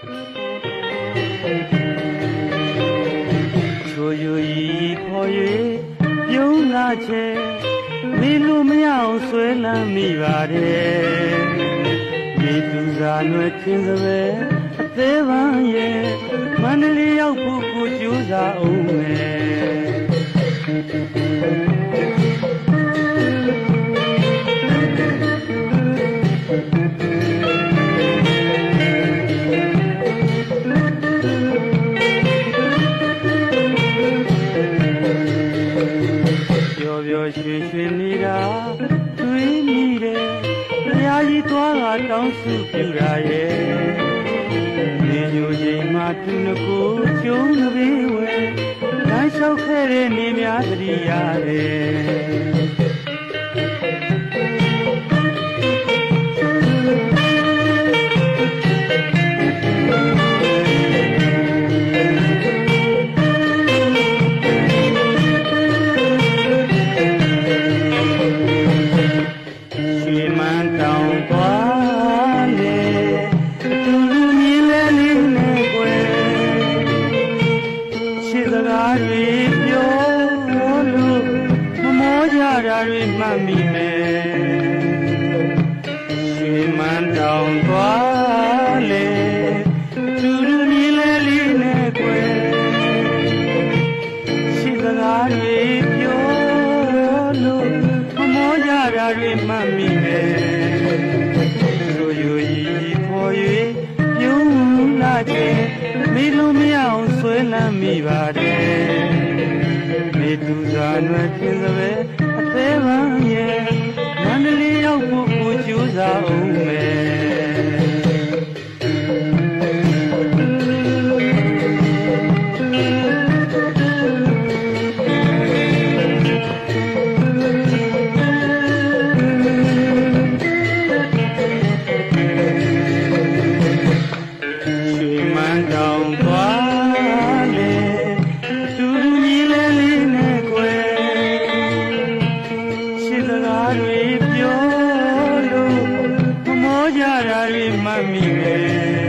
ချိုယူဤခေါ်၍ပြုံးလာချေမိလူမရအောင်ဆွဲလန်းမိပါတယ်မိသူစာနွယ်ချင်းစပယ်အသေးပန်းရဲ့မန္တလေးရောက်ဖို့ကိုကြိုးစားအောင်မယ် စုပြူတာရဲ့နေညိုချိန်မှာသူနှကိုကျုံးနဘေးဝဲလမ်းလျှောက်ခဲ့တဲ့နေများသတိရတယ် တာတွေမှတ်မိမယ်ရွှေမန်းတောင်သွားလေသူလူမြင်လဲလေးနဲ့ကွယ်ရှေ့စကားတွေပြောလို့မမောကြတာတွေမှတ်မိမယ်ဆိုယူရီခေါ်၍ပြုံးလာခြင်းမိလုံးမရအောင်ဆွဲလန်းမိပါတယ်မိသူစာ နွ Mami, mami.